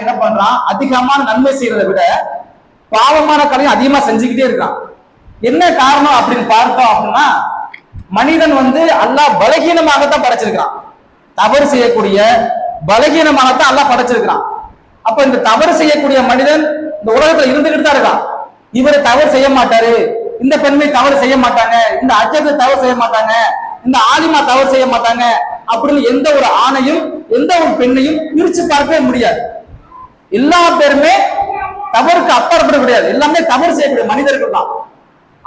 என்ன பண்றான்? அதிகமான நன்மை செய்யறதை விட பாவமான கலையும் அதிகமா செஞ்சுக்கிட்டே இருக்கான் என்ன காரணம் அப்படின்னு பார்த்தோம் அப்படின்னா மனிதன் வந்து அல்லாஹ் பலகீனமாகத்தான் படைச்சிருக்கிறான். தவறு செய்யக்கூடிய பலகீனமாகத்தான் அல்லாஹ் படைச்சிருக்கிறான். அப்ப இந்த தவறு செய்யக்கூடிய மனிதன் இந்த உலகத்துல இருந்துகிட்டு தான் இருக்கான். இவரை தவறு செய்ய மாட்டாரு. இந்த பெண்மை தவறு செய்ய மாட்டாங்க. இந்த அச்சத்தை தவறு செய்ய மாட்டாங்க. இந்த ஆலிமா தவறு செய்ய மாட்டாங்க. அப்படின்னு எந்த ஒரு ஆணையும் எந்த ஒரு பெண்ணையும் பிரிச்சு பார்க்கவே முடியாது. எல்லா பேருமே தவறுக்கு அப்பாற்பட கிடையாது எல்லாமே தவறு செய்யக்கூடிய மனிதர்கள் தான்.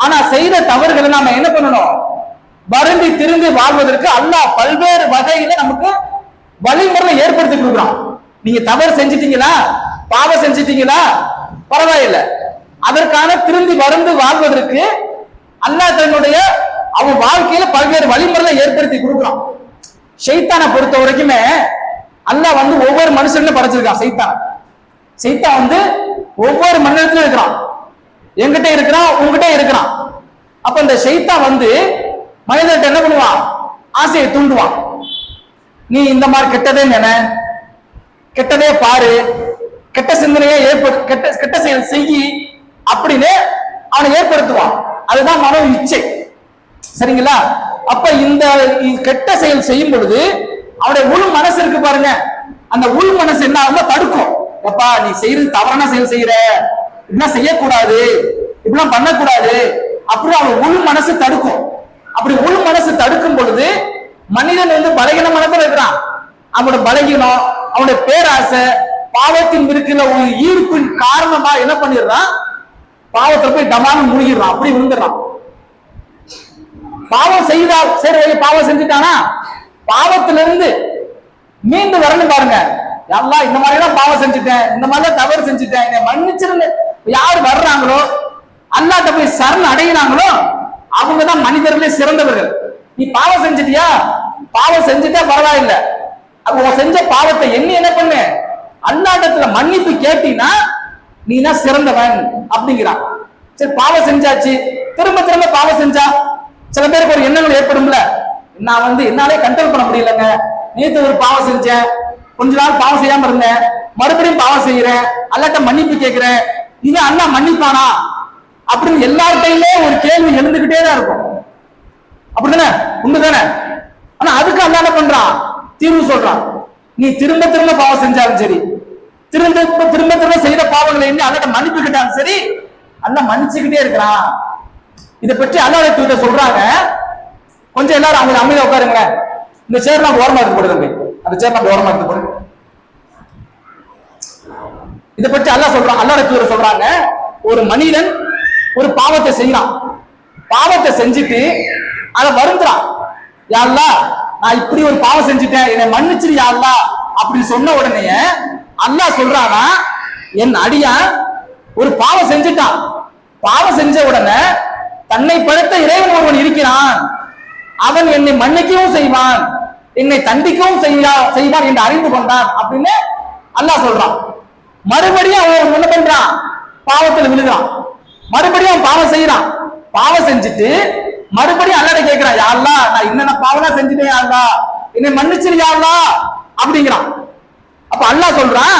ஆனா செய்த தவறுகளை நாம என்ன பண்ணணும்? வருந்தி திரும்பி வாழ்வதற்கு அல்லாஹ் பல்வேறு வகையில நமக்கு வழிமுறை ஏற்படுத்தி கொடுக்குறான். நீங்க தவறு செஞ்சிட்டீங்களா? பாவம் செஞ்சிட்டீங்களா? பரவாயில்லை. அதற்கான திரும்பி வருந்து வாழ்வதற்கு அல்லாஹ் தன்னுடைய அவன் வாழ்க்கையில பல்வேறு வழிமுறைகளை ஏற்படுத்தி கொடுக்குறான். சைத்தானை பொறுத்த வரைக்குமே அல்லாஹ் வந்து ஒவ்வொரு மனுஷனும் படைச்சிருக்கான் சைத்தான். சைத்தான் வந்து ஒவ்வொரு மனிதத்திலும் இருக்கிறான் எங்கிட்ட இருக்கிறான் உங்ககிட்ட இருக்கிறான் அப்ப இந்த சைத்தா வந்து மனிதர்கிட்ட என்ன பண்ணுவான்? ஆசையை தூண்டுவான். நீ இந்த மாதிரி கெட்டதே நினை. கெட்டதே பாரு. கெட்ட சிந்தனையை ஏற்படு கெட்ட கெட்ட செயல் செய்யி அப்படின்னு அவனை ஏற்படுத்துவான். அதுதான் மனோ இச்சை. சரிங்களா? அப்ப இந்த கெட்ட செயல் செய்யும் பொழுது அவனுடைய உள் மனசு இருக்கு பாருங்க. அந்த உள் மனசு என்ன ஆகும்னா தடுக்கும். எப்பா நீ செய்யறது தவறான செயல் செய்யற இப்படிலாம் செய்யக்கூடாது. இப்படிலாம் பண்ணக்கூடாது. அப்படி அவன் உள் மனசு தடுக்கும். அப்படி உள் மனசு தடுக்கும் பொழுது மனிதன் வந்து பலகீன மனதில் இருக்கிறான். அவனோட பலகீனம் அவனுடைய பேராசை பாவத்தின் இருக்கிற ஒரு ஈர்ப்பின் காரணமா என்ன பண்ணிடுறான்? பாவத்துல போய் டமான்னு முழுகிறான் அப்படி விழுந்துடுறான். பாவம் செய்தா சரி பாவம் செஞ்சுட்டானா? பாவத்திலிருந்து மீண்டு வரணும் பாருங்க. எல்லாம் இந்த மாதிரி தான் பாவம் செஞ்சுட்டேன் இந்த மாதிரி தான் தவறு செஞ்சுட்டேன். என்னை மன்னிச்சிருந்து யார் வர்றாங்களோ அல்லாட்ட போய் சரண் அடையினாங்களோ அவங்க தான் மனிதர்களே சிறந்தவர்கள். நீ பாவம் செஞ்சிட்டியா? பாவம் செஞ்சுட்டா பரவாயில்லை. அப்ப செஞ்ச பாவத்தை எண்ணி என்ன பண்ணு? அல்லாட்டத்துல மன்னிப்பு கேட்டீங்கன்னா தான் சிறந்தவன் அப்படிங்கிறான். சரி பாவம் செஞ்சாச்சு. திரும்ப திரும்ப பாவம் செஞ்சா சில பேருக்கு ஒரு எண்ணங்கள் ஏற்படும்ல. நான் வந்து என்னாலே கண்ட்ரோல் பண்ண முடியலங்க. நேத்து ஒரு பாவம் செஞ்சேன். கொஞ்ச நாள் பாவம் செய்யாம இருந்தேன். மறுபடியும் பாவம் செய்யறேன். அல்லாட்ட மன்னிப்பு கேட்கிறேன். இது அண்ணா மன்னிப்பானா? அப்படின்னு எல்லார்ட்டையுமே ஒரு கேள்வி எழுந்துகிட்டே தான் இருக்கும். அப்படிதானே? உண்மைதானே? ஆனா அதுக்கு அல்ல என்ன பண்றான் தீர்வு சொல்றான். நீ திரும்ப திரும்ப பாவம் செஞ்சாலும் சரி. திரும்ப திரும்ப திரும்ப செய்த பாவங்களை எண்ணி அல்லாட்ட மன்னிப்பு கேட்டாலும் சரி அல்ல மன்னிச்சுக்கிட்டே இருக்கிறான். இதை பற்றி அல்லாஹ் தூதர் சொல்றாங்க. கொஞ்சம் எல்லாரும் அவங்க அமைதியா உட்காருங்க இந்த சேர்லாம் ஓரமா எடுத்து போடு தம்பி அந்த சேர்லாம் ஓரமா எடுத்து போடு. இதை பற்றி அல்லா சொல்றான் அல்லா தூதர் சொல்றாங்க ஒரு மனிதன் ஒரு பாவத்தை செய்யறான். பாவத்தை செஞ்சுட்டு அதை வருந்துறான் யாருலா நான் இப்படி ஒரு பாவம் செஞ்சுட்டேன் என்னை மன்னிச்சிரு யாருலா அப்படி சொன்ன உடனே அல்லாஹ் சொல்றானா என் அடியான் ஒரு பாவம் செஞ்சுட்டான். பாவம் செஞ்ச உடனே தன்னை படைத்த இறைவன் ஒருவன் இருக்கிறான். அவன் என்னை மன்னிக்கவும் செய்வான். என்னை தண்டிக்கவும் செய்யா செய்வார் என்று அறிந்து கொண்டான் அப்படின்னு அல்லாஹ் சொல்றான். மறுபடியும் அவன் என்ன பண்றான்? பாவத்தில் விழுகிறான். மறுபடியும் அவன் பாவம் செய்யறான் பாவம் செஞ்சுட்டு மறுபடியும் அல்லாட கேட்கிறான் யாருலா நான் என்னென்ன பாவம் செஞ்சுட்டேன் யாருலா என்னை மன்னிச்சிரு யாருலா அப்படிங்கிறான். அப்ப அல்லாஹ் சொல்றான்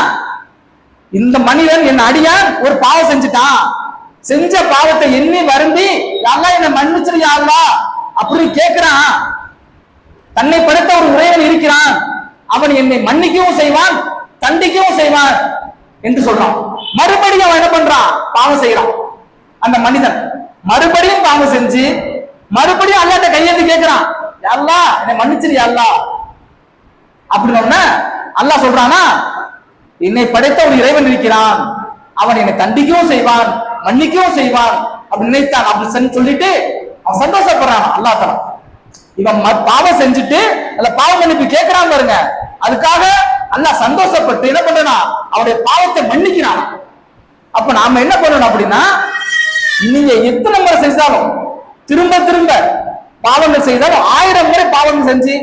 இந்த மனிதன் என் அடியான் ஒரு பாவம் செஞ்சுட்டான். செஞ்ச பாவத்தை எண்ணி வருந்தி யாழ்லா என்னை மன்னிச்சிரு யாருலா அப்படின்னு கேட்கிறான் தன்னை படைத்த ஒரு இறைவன் இருக்கிறான். அவன் என்னை மன்னிக்கவும் செய்வான் தண்டிக்கவும் செய்வான் என்று சொல்றான். மறுபடியும் அவன் என்ன பண்றான் பாவம் செய்யறான் அந்த மனிதன் மறுபடியும் பாவம் செஞ்சு மறுபடியும் அல்லாட்ட கையெழுத்து கேட்கிறான். அல்லா என்னை மன்னிச்சிரு அல்லா. அப்படின்னு அல்லாஹ் சொல்றானா என்னை படைத்த ஒரு இறைவன் இருக்கிறான். அவன் என்னை தண்டிக்கவும் செய்வான் மன்னிக்கவும் செய்வான். அப்படின்னு நினைத்தான். அப்படி சொல்லிட்டு அவன் சந்தோஷப்படுறான் அல்லாஹ் தலா இவன் ம- பாவம் செஞ்சுட்டு அந்த பாவ மன்னிப்பு கேட்கிறான் பாருங்க. அதுக்காக அல்லாஹ் சந்தோஷப்பட்டு என்ன பண்றனா அவருடைய பாவத்தை மன்னிக்கிறான். அப்ப நாம என்ன பண்ணணும் அப்படின்னா நீங்க எத்தனை முறை செஞ்சாலும் திரும்ப திரும்ப பாவங்கள் செய்தாலும் ஆயிரம் முறை பாவங்கள் செஞ்சு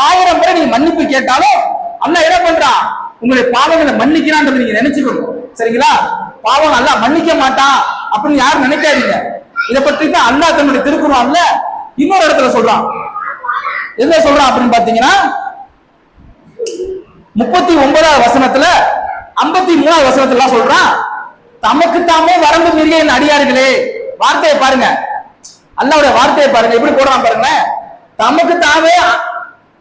ஆயிரம் முறை நீங்க மன்னிப்பு கேட்டாலும் அல்லாஹ் என்ன பண்றா உங்களுடைய பாவங்களை மன்னிக்கிறான்றது நீங்க நினைச்சுக்கணும். சரிங்களா? பாவம் நல்லா மன்னிக்க மாட்டான் அப்படின்னு யாரும் நினைக்காதீங்க. இதை பற்றி தான் அல்லா தன்னுடைய திருக்குறான்ல இன்னொரு இடத்துல சொல்றான். என்ன சொல்றான் அப்படின்னு பாத்தீங்கன்னா முப்பத்தி ஒன்பதாவது வசனத்துல ஐம்பத்தி மூணாவது வசனத்துல சொல்றான் தமக்கு தாமே வரம்பு மீறிய என் அடியார்களே. வார்த்தையை பாருங்க. அல்லாவுடைய வார்த்தையை பாருங்க. எப்படி போடுறான் பாருங்க தமக்கு தாமே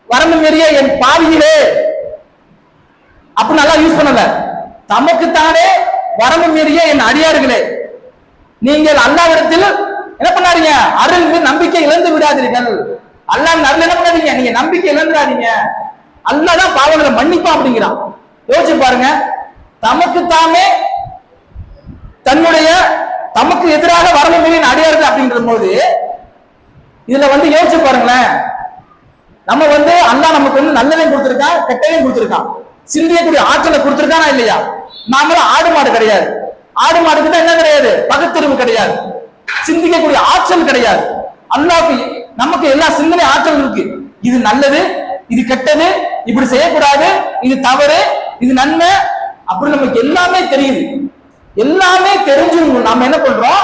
வரம்பு மீறிய என் பாவிகளே. அப்படி நல்லா யூஸ் பண்ணல. தமக்கு தானே வரம்பு மீறிய என் அடியார்களே. நீங்கள் அல்லாவிடத்தில் என்ன பண்ணாருங்க அருள் நம்பிக்கை இழந்து விடாதீர்கள். அல்லாஹ் அருள் என்ன பண்ணாதீங்க? நீங்க நம்பிக்கை இழந்துடாதீங்க அல்லாஹ் தான் பாவங்களை மன்னிப்பான் அப்படிங்கிறான். யோசிச்சு பாருங்க. தமக்கு தாமே தன்னுடைய தமக்கு எதிராக வரம்பு மீறிய அடியார்கள் அப்படின்ற போது இதுல வந்து யோசிச்சு பாருங்களேன். நம்ம வந்து அல்லாஹ் நமக்கு வந்து நல்லதையும் கொடுத்துருக்கான் கெட்டதையும் கொடுத்துருக்கான். சிந்தியக்கூடிய ஆற்றலை கொடுத்துருக்கானா இல்லையா? நாமளும் ஆடு மாடு கிடையாது. ஆடு மாடுக்கு தான் என்ன கிடையாது? பகுத்தறிவு கிடையாது. சிந்திக்கக்கூடிய ஆற்றல் கிடையாது. அல்லாஹ்க்கு நமக்கு எல்லா சிந்தனை ஆற்றல் இருக்கு. இது நல்லது இது கெட்டது இப்படி செய்யக்கூடாது இது தவறு இது நன்மை. அப்படி நமக்கு எல்லாமே தெரியுது. எல்லாமே தெரிஞ்சு நாம என்ன பண்றோம்?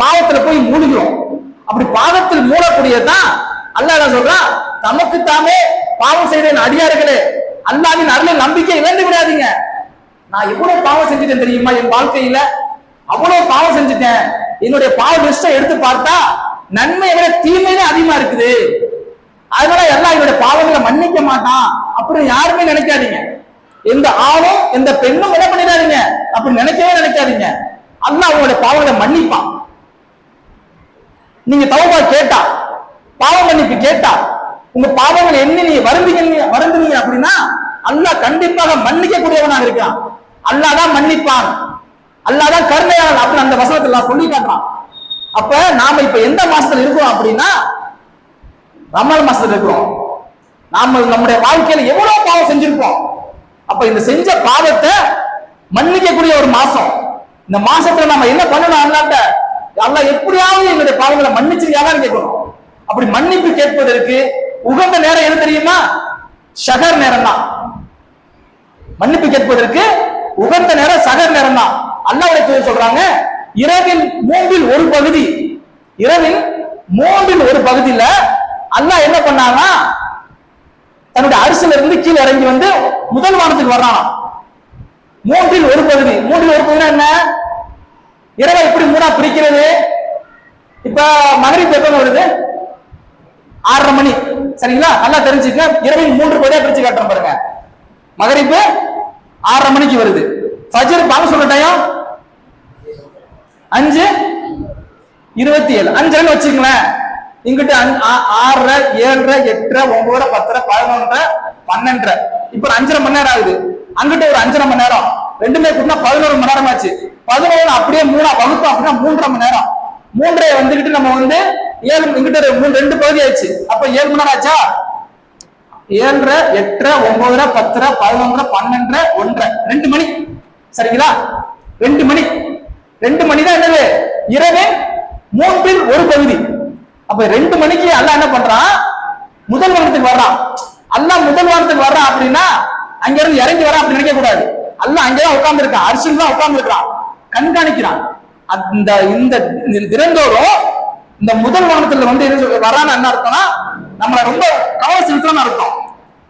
பாவத்துல போய் மூழ்கிறோம். அப்படி பாவத்தில் மூடக்கூடியதுதான் அல்ல என்ன சொல்றான் தமக்கு தாமே பாவம் செய்த அடியார்களே. அல்லாவின் அருளை நம்பிக்கை இழந்து விடாதீங்க. நான் எவ்வளவு பாவம் செஞ்சுட்டேன் தெரியுமா? என் வாழ்க்கையில அவ்வளவு பாவம் செஞ்சுட்டேன். என்னுடைய பாவ லிஸ்டை எடுத்து பார்த்தா நன்மையை விட தீமையே அதிகமா இருக்குது. அதனால எல்லாம் என்னுடைய பாவங்களை மன்னிக்க மாட்டான் அப்படின்னு யாருமே நினைக்காதீங்க. எந்த ஆணும் எந்த பெண்ணும் என்ன பண்ணிடாதீங்க. அப்படி நினைக்கவே நினைக்காதீங்க. அல்லாஹ் அவங்களுடைய பாவங்களை மன்னிப்பான். நீங்க தவபா கேட்டா பாவ மன்னிப்பு கேட்டா உங்க பாவங்கள் என்ன நீங்க வருந்தீங்க வருந்துனீங்க அப்படின்னா அல்லாஹ் கண்டிப்பாக மன்னிக்க கூடியவனாக இருக்கான் அல்லாதான் மன்னிப்பான். அல்லாதான் கருணையாளன் அப்படின்னு அந்த வசனத்தை நான் சொல்லி காட்டுறான். அப்ப நாம இப்ப எந்த மாசத்துல இருக்கிறோம் அப்படின்னா ரமல் மாசத்துல இருக்கிறோம். நாம நம்முடைய வாழ்க்கையில எவ்வளவு பாவம் செஞ்சிருப்போம். அப்ப இந்த செஞ்ச பாவத்தை மன்னிக்கக்கூடிய ஒரு மாசம். இந்த மாசத்துல நம்ம என்ன பண்ணணும் அல்லாட்ட அல்லாஹ் எப்படியாவது என்னுடைய பாவங்களை மன்னிச்சிருக்காதான் கேட்கணும். அப்படி மன்னிப்பு கேட்பதற்கு உகந்த நேரம் எது தெரியுமா? ஷகர் நேரம் தான் மன்னிப்பு கேட்பதற்கு உகந்த நேரம் சகர் நேரம் தான் அல்லாவுடைய சொல்றாங்க இரவில் மூன்றில் ஒரு பகுதி. இரவில் மூன்றில் ஒரு பகுதியில அல்லாஹ் என்ன பண்ணாங்கன்னா தன்னுடைய அரசுல இருந்து கீழே இறங்கி வந்து முதல் வானத்துக்கு வர்றானா மூன்றில் ஒரு பகுதி. மூன்றில் ஒரு பகுதினா என்ன? இரவை எப்படி மூணா பிரிக்கிறது? இப்ப மகரிப் எப்ப வருது? ஆறரை மணி. சரிங்களா? நல்லா தெரிஞ்சுக்க இரவில் மூன்று பகுதியா பிரிச்சு காட்டுறேன் பாருங்க. மகரிப்பு ஆறரை மணிக்கு வருது. ஃபஜர் பாங்க சொல்ல டைம் அஞ்சு இருபத்தி ஏழு. அஞ்சுன்னு வச்சுக்கங்களேன். இங்கிட்ட ஆ- ஆறரை ஏழரை எட்டரை ஒன்பதரை பத்தரை பதினொன்றரை பன்னெண்டரை. இப்ப ஒரு அஞ்சரை மணி நேரம் ஆகுது. அங்கிட்ட ஒரு அஞ்சரை மணி நேரம். ரெண்டுமே கூட்டினா பதினோரு மணி நேரம் ஆச்சு. பதினோரு அப்படியே மூணா வகுத்தோம் அப்படின்னா மூன்றரை மணி நேரம். மூன்றரை வந்துகிட்டு நம்ம வந்து ஏழு இங்கிட்ட மூணு ரெண்டு பகுதி ஆயிடுச்சு. அப்ப ஏழு மணி நேரம் ஆச்சா? ஏழரை எட்டரை ஒன்பதரை பத்தரை பதினொன்றரை பன்னெண்டரை ஒன்றரை. ரெண்டு மணி. சரிங்களா? ரெண்டு மணி. ரெண்டு மணி தான் என்னது? இரவு மூன்றில் ஒரு பகுதி. அப்ப ரெண்டு மணிக்கு அல்ல என்ன பண்றான்? முதல் வானத்துக்கு வர்றான். அல்ல முதல் வானத்துக்கு வர்றான் அப்படின்னா அங்க இருந்து இறங்கி வரான் அப்படி நினைக்க கூடாது அல்ல அங்கதான் உட்கார்ந்து இருக்கான் அரிசியில் தான் உட்கார்ந்து இருக்கான் கண்காணிக்கிறான். அந்த இந்த தினந்தோறும் இந்த முதல் வானத்துல வந்து என்ன வரான்னு என்ன அர்த்தம்னா நம்மள ரொம்ப கவனம் செலுத்தணும்னு அர்த்தம்.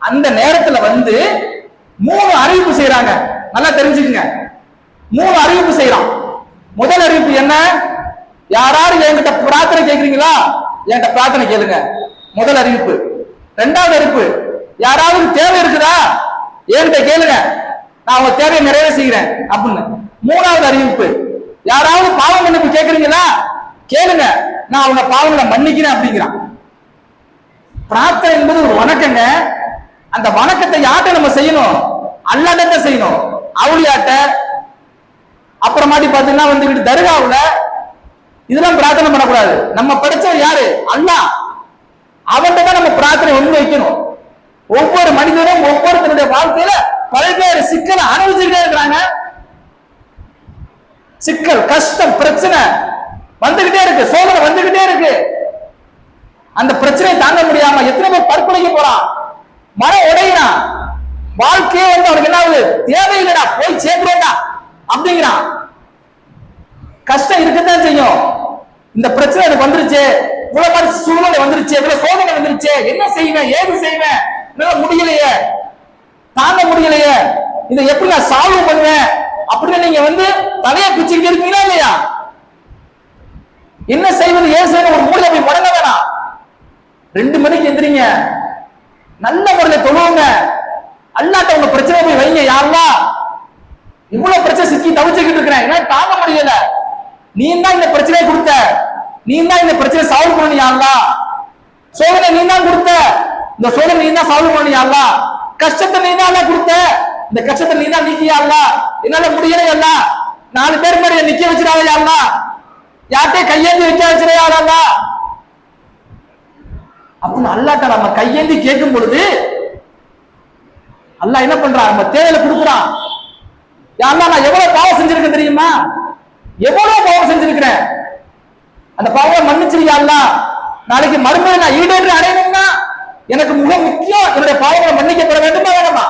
அந்த நேரத்துல வந்து மூணு அறிவிப்பு செய்யறாங்க நல்லா தெரிஞ்சுக்கங்க. மூணு அறிவிப்பு செய்யறான் முதல் அறிவிப்பு என்ன? யாராவது என்கிட்ட பிரார்த்தனை கேக்குறீங்களா என்கிட்ட பிரார்த்தனை கேளுங்க. முதல் அறிவிப்பு. ரெண்டாவது அறிவிப்பு. யாராவது தேவை இருக்குதா? என்கிட்ட கேளுங்க. நான் உங்க தேவையை நிறைவே செய்கிறேன் அப்படின்னு. மூணாவது அறிவிப்பு. யாராவது பாவம் மன்னிப்பு கேக்குறீங்களா கேளுங்க. நான் அவங்க பாவங்களை மன்னிக்கிறேன் அப்படிங்கிறான். பிரார்த்தனை என்பது ஒரு வணக்கங்க. அந்த வணக்கத்தை யார்கிட்ட நம்ம செய்யணும்? அல்லாட்ட செய்யணும். அவளியாட்ட அப்புறமாட்டி பாத்தீங்கன்னா வந்துகிட்டு தர்காவுல இதெல்லாம் பிரார்த்தனை பண்ணக்கூடாது. நம்ம படிச்சவர் யாரு? அல்லா அவன்கிட்ட தான் நம்ம பிரார்த்தனை ஒண்ணு வைக்கணும். ஒவ்வொரு மனிதனும் ஒவ்வொருத்தருடைய வாழ்க்கையில பல்வேறு சிக்கலை அனுபவிச்சுக்கிட்டே இருக்கிறாங்க. சிக்கல் கஷ்டம் பிரச்சனை வந்துகிட்டே இருக்கு. சோதனை வந்துகிட்டே இருக்கு. அந்த பிரச்சனையை தாங்க முடியாம எத்தனை பேர் தற்கொலைக்கு போறான்? மன உடையினா வாழ்க்கையே வந்து அவனுக்கு என்ன ஆகுது? தேவையில்லைடா. போய் சேர்க்கிறேன்டா. அப்படிங்கிறான் கஷ்டம் இருக்கத்தான் செய்யும். இந்த பிரச்சனை எனக்கு வந்துருச்சு. இவ்வளவு மாதிரி சூழ்நிலை வந்துருச்சு. இவ்வளவு சோதனை வந்துருச்சு. என்ன செய்வேன்? ஏது செய்வேன்? என்னால முடியலையே. தாங்க முடியலையே. இதை எப்படி நான் சால்வ் பண்ணுவேன்? அப்படின்னு நீங்க வந்து தலையை பிச்சுக்கிட்டு இருக்கீங்களா இல்லையா? என்ன செய்வது? ஏன் செய்யணும் ஒரு மூலையில போய் முடங்க வேணாம். ரெண்டு மணிக்கு எந்திரிங்க. நல்ல முறையில தொழுவுங்க. அல்லாட்ட உங்க பிரச்சனை போய் வைங்க. யாருலா இவ்வளவு பிரச்சனை சிக்கி தவிச்சுக்கிட்டு இருக்கிறேன். என்னால தாங்க முடியல. நீ தான் இந்த பிரச்சனையை கொடுத்த. நீ தான் இந்த பிரச்சனை சால்வ் பண்ணி யாருலா சோதனை நீ தான் கொடுத்த. இந்த சோதனை நீ தான் சால்வ் பண்ணி யாருலா கஷ்டத்தை நீ தான் கொடுத்த. இந்த கஷ்டத்தை நீ தான் நீக்கியாருலா என்னால முடியலையா நாலு பேர் முன்னாடி நிக்க வச்சிடாத யாருலா யார்கிட்டயும் கையேந்தி வைக்க வச்சிடாதா அப்படின்னு அல்லாட்ட நம்ம கையேந்தி கேட்கும் பொழுது அல்லாஹ் என்ன பண்றான்? நம்ம தேவையில கொடுக்குறான். யாருன்னா நான் எவ்வளவு பாவம் செஞ்சிருக்கேன் தெரியுமா? எவ்வளவு பாவம் செஞ்சிருக்கிறேன்? அந்த பாவம் மன்னிச்சிருக்கா நாளைக்கு மறுபடியும் நான் ஈடேற்று அடையணும்னா எனக்கு மிக முக்கியம் என்னுடைய பாவங்களை மன்னிக்கப்பட வேண்டுமா வேணுமா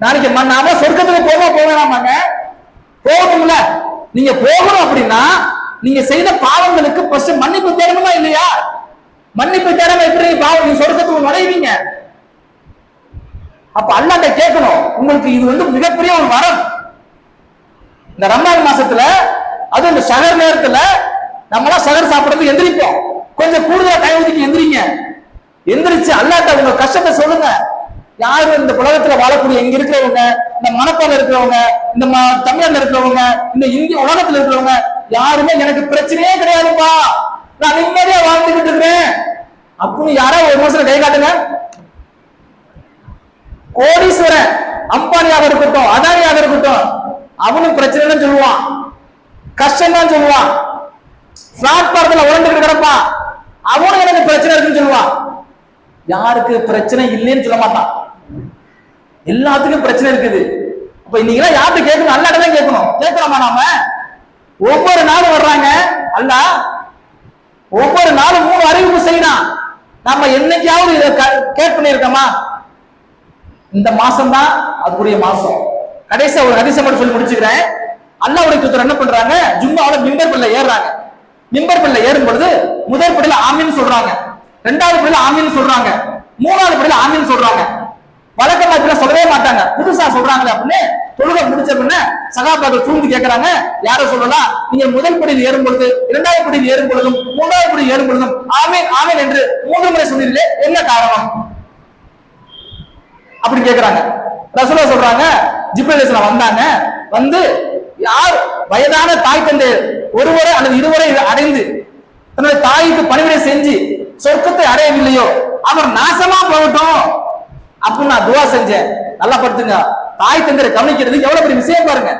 நாளைக்கு ம- நாம சொர்க்கத்துக்கு போக போக போகணும்ல. நீங்க போகணும் அப்படின்னா நீங்க செய்த பாவங்களுக்கு ஃபர்ஸ்ட் மன்னிப்பு தேடணுமா இல்லையா? மன்னிப்பு தேடாம எப்படி பாவம் நீங்க சொர்க்கத்துக்கு நுழைவீங்க? அப்ப அல்லாட்ட கேட்கணும் உங்களுக்கு இது வந்து மிகப்பெரிய ஒரு வரம். இந்த ரமலான் மாசத்துல அதுவும் இந்த சகர் நேரத்துல நம்மளாம் சகர் சாப்பிடுறது எந்திரிப்போம். கொஞ்சம் கூடுதலா டைம் ஒதுக்கி எந்திரிங்க. எந்திரிச்சு அல்லாட்ட உங்க கஷ்டத்தை சொல்லுங்க. யாரு இந்த உலகத்துல வாழக்கூடிய இங்க இருக்கிறவங்க இந்த மணப்பால இருக்கிறவங்க இந்த ம- இருக்கிறவங்க இந்த இந்திய உலகத்துல இருக்கிறவங்க யாருமே எனக்கு பிரச்சனையே கிடையாதுப்பா. நான் நிம்மதியா வாழ்ந்துகிட்டு இருக்கிறேன். அப்படின்னு யாரோ ஒரு மாசத்துல கை காட்டுங்க. கோடீஸ்வரன் அம்பானியாக இருக்கட்டும் அதானியாக இருக்கட்டும் அவனும் பிரச்சனைன்னு சொல்லுவான். கஷ்டம் தான் சொல்லுவான் பிளாட்பாரத்துல உழந்துட்டு கிடப்பான் அவனும் எனக்கு பிரச்சனை இருக்குன்னு சொல்லுவான். யாருக்கு பிரச்சனை இல்லைன்னு சொல்ல மாட்டான். எல்லாத்துக்கும் பிரச்சனை இருக்குது. அப்ப இன்னைக்கு யார்கிட்ட கேட்கணும்? அல்ல தான் கேட்கணும். கேட்கிறோமா நாம? ஒவ்வொரு நாளும் வர்றாங்க. அல்ல ஒவ்வொரு நாளும் மூணு அறிவிப்பு செய்யலாம் நம்ம என்னைக்காவது இதை க- கேட் பண்ணியிருக்கோமா? இந்த மாசம் தான் அதுக்குரிய மாசம். கடைசியா ஒரு அதிசயம் மட்டும் சொல்லி முடிச்சுக்கிறேன். உடைய தூத்தர் என்ன பண்றாங்க? ஜும்மாவோட மிம்பர் பல்ல ஏறுறாங்க. மிம்பர் பிள்ளை ஏறும் பொழுது முதல் படியில ஆமின்னு சொல்றாங்க. ரெண்டாவது படியில ஆமின்னு சொல்றாங்க. மூணாவது படியில ஆமின்னு சொல்றாங்க. வழக்கமா இப்படி சொல்லவே மாட்டாங்க. புதுசா சொல்றாங்களே அப்படின்னு தொழுகை முடிச்ச பின்ன சகாபாக்கள் சூழ்ந்து கேட்கறாங்க யார சொல்லலாம்? நீங்க முதல் படியில் ஏறும் பொழுது இரண்டாவது படியில் ஏறும் பொழுதும் மூன்றாவது படியில் ஏறும் பொழுதும் ஆமீன் ஆமீன் என்று மூன்று முறை சொன்னீர்களே என்ன காரணம்? அப்படின்னு கேட்கறாங்க ரசோலா சொல்றாங்க ஜிப்ரேலேசன் வந்தாங்க. வந்து யார்? வயதான தாய் தந்தை ஒருவரை அல்லது இருவரை அடைந்து தன்னுடைய தாய்க்கு பணிவிடை செஞ்சு சொர்க்கத்தை அடையவில்லையோ அவர் நாசமா போகட்டும் அப்படின்னு நான் துவா செஞ்சேன். நல்லா படுத்துங்க தாய் தந்தரை கவனிக்கிறது எவ்வளவு பெரிய விஷயம் பாருங்க.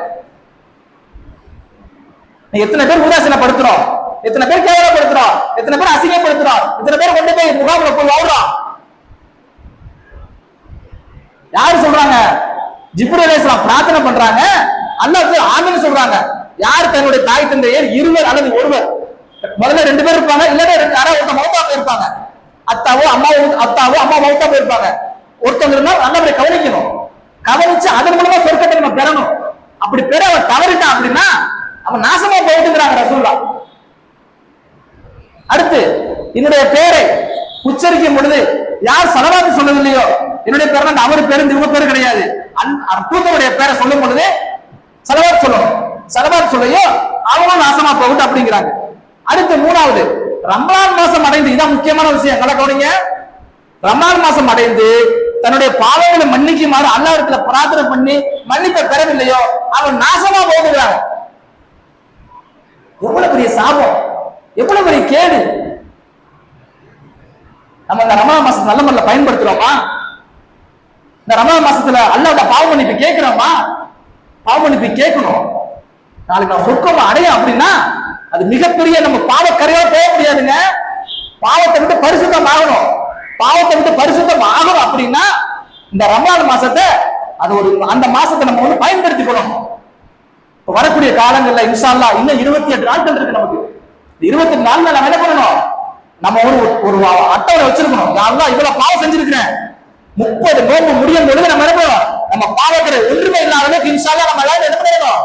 எத்தனை பேர் உதாசீனப்படுத்துறோம்? எத்தனை பேர் கேவலப்படுத்துறோம்? எத்தனை பேர் அசிங்கப்படுத்துறோம்? எத்தனை பேர் கொண்டு போய் முகாமில் போய் வாழ்றோம் யாரு சொல்றாங்க? ஜிப்ரி பிரார்த்தனை பண்றாங்க. அல்லாஹ் ஆமீன் சொல்றாங்க. யார் தன்னுடைய தாய் தந்தையர் இருவர் அல்லது ஒருவர்? முதல்ல ரெண்டு பேர் இருப்பாங்க இல்லன்னா ரெண்டு யாராவது ஒருத்தர் மௌத்தா போயிருப்பாங்க. அத்தாவோ அம்மாவோ அத்தாவோ அம்மா மௌத்தா போயிருப்பாங்க. ஒருத்தவங்க இருந்தா நல்லபடி கவனிக்கணும். கவனிச்சு அதன் மூலமா சொர்க்கத்தை நம்ம பெறணும். அப்படி பெற அவன் தவறிட்டான் அப்படின்னா அவன் நாசமா போயிட்டுங்கிறாங்க ரசூல்லா அடுத்து என்னுடைய பேரை உச்சரிக்கும் பொழுது யார் சலவாத்து சொல்லவில்லையோ என்னுடைய பேர் அந்த அவர் பேரு இவங்க பேரு கிடையாது. தூக்கமுடைய பேரை சொல்லும் பொழுது சலவாத் சொல்லணும் சலவாத் சொல்லையோ அவங்களும் நாசமா போகட்டும் அப்படிங்கிறாங்க. அடுத்து மூணாவது ரமலான் மாசம் அடைந்து இதான் முக்கியமான விஷயம் நல்லா கவனிங்க. மாசம் அடைந்து தன்னுடைய பாவங்களை மன்னிக்குமாறு அல்லாஹ்விடத்துல பிரார்த்தனை பண்ணி மன்னிப்பை பெறவில்லையோ அவன் நாசமா போகிறாங்க எவ்வளவு பெரிய சாபம் எவ்வளவு பெரிய கேடு. நம்ம இந்த ரமணா மாசம் நல்ல முறையில் பயன்படுத்துறோமா? இந்த ரமண மாசத்துல அல்லாட பாவ மன்னிப்பு கேட்கிறோமா? பாவ மன்னிப்பு கேட்கணும். நாளைக்கு நான் சொர்க்கம் அடையும் அப்படின்னா அது மிகப்பெரிய நம்ம பாவக்கரையா போக முடியாதுங்க. பாவத்தை விட்டு பரிசுத்தம் ஆகணும். பாவத்தை விட்டு பரிசுத்தம் ஆகணும் அப்படின்னா இந்த ரமலான் மாசத்தை அது ஒரு அந்த மாசத்தை நம்ம வந்து பயன்படுத்திக்கணும் இப்ப வரக்கூடிய காலங்கள்ல இன்ஷால்லா இன்னும் இருபத்தி எட்டு நாட்கள் இருக்கு நமக்கு. இருபத்தி நாலு நம்ம என்ன பண்ணணும் நம்ம ஒரு ஒரு அட்டவணை வச்சிருக்கணும். தான் இவ்வளவு பாவம் செஞ்சிருக்கிறேன்? முப்பது நோம்பு முடியும் பொழுது நம்ம என்ன நம்ம பாவக்கரை ஒன்றுமே இல்லாத அளவுக்கு இன்ஷா நம்ம எல்லாரும் என்ன பண்ணிடணும்?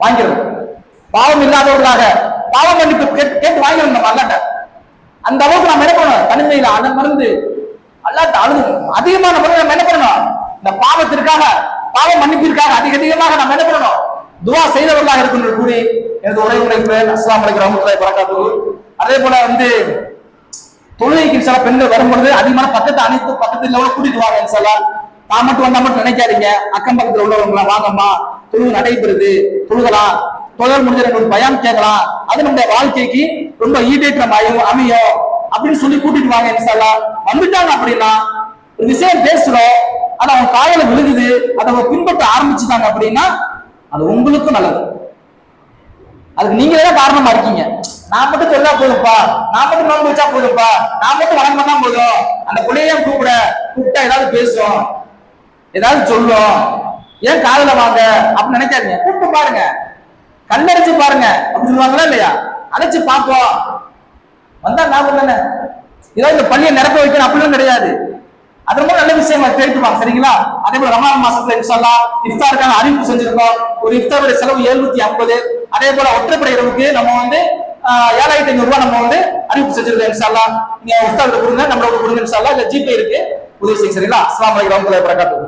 வாங்கிடும் பாவம் இல்லாதவர்களாக பாவ மன்னிப்பு கேட்டு கேட்டு நம்ம அல்லாட்ட. அந்த அளவுக்கு நம்ம என்ன பண்ணணும்? தனிமையில அன மருந்து அல்லாட்ட அழுது. அதிகமான முறை நம்ம என்ன பண்ணணும்? இந்த பாவத்திற்காக பாவ மன்னிப்பிற்காக அதிக அதிகமாக நம்ம என்ன பண்ணணும்? துவா செய்தவர்களாக இருக்கின்ற கூறி எனது உரை உழைப்பு அஸ்லாம் வலைக்கம் ரஹமத்துல்லாஹி அதே போல வந்து தொழுகைக்கு சில பெண்கள் வரும்பொழுது அதிகமான பக்கத்து அனைத்து பக்கத்துல உள்ளவங்க கூட்டிட்டு வாங்க சொல்லலாம் நான் மட்டும் வந்தா மட்டும் நினைக்காதீங்க. அக்கம் பக்கத்துல உள்ளவங்களா வாங்கம்மா. தொழுகு நடைபெறுது. தொழுகலாம். தொழில் முடிஞ்ச ஒரு பயம் கேட்கலாம். அது நம்முடைய வாழ்க்கைக்கு ரொம்ப ஈடேற்றம் அமையும். அமையும் அப்படின்னு சொல்லி கூட்டிட்டு வாங்க சொல்லலாம் வந்துட்டாங்க அப்படின்னா ஒரு விஷயம் பேசுறோம். அது அவங்க காலையில விழுகுது. அதை அவங்க பின்பற்ற ஆரம்பிச்சுட்டாங்க அப்படின்னா அது உங்களுக்கும் நல்லது. அதுக்கு நீங்களே தான் காரணமா இருக்கீங்க. நான் மட்டும் சொல்லா போதும்ப்பா. நான் மட்டும் நோன்பு வச்சா போதும்ப்பா. நான் மட்டும் வணக்கம் பண்ணா போதும். அந்த பிள்ளைய கூப்பிட? கூப்பிட்டா ஏதாவது பேசும் ஏதாவது சொல்லும் ஏன் காதல வாங்க? அப்படின்னு நினைக்காதீங்க. கூப்பிட்டு பாருங்க. கண்ணடிச்சு பாருங்க. அப்படின்னு சொல்லுவாங்களா இல்லையா? அழைச்சு பார்ப்போம். வந்தா ஞாபகம் தானே? ஏதோ இந்த பள்ளியை நிரப்ப வைக்கணும். அப்படிலாம் கிடையாது. அது ரொம்ப நல்ல விஷயமா கேட்டுவாங்க சரிங்களா? அதே போல ரமலான் மாசத்துல இன்ஷால்லா இஃப்தாருக்கான அறிவிப்பு செஞ்சிருக்கோம். ஒரு இஃப்தாருடைய செலவு எழுநூத்தி ஐம்பது. அதே போல ஒற்றைப்படை இரவுக்கு நம்ம வந்து ஏழாயிரத்தி ஐநூறு ரூபாய் நம்ம வந்து அறிவிப்பு செஞ்சிருக்கோம் இன்ஷால்லா. நீங்க இஃப்தாருக்கு கொடுங்க நம்மளோட கொடுங்க இன்ஷால்லா. இல்ல ஜிபே இருக்கு. உதவி செய்யுங்க சரிங்களா? அஸ்லாம் வலைக்கம் வரமத்துல வரகாத்துஹு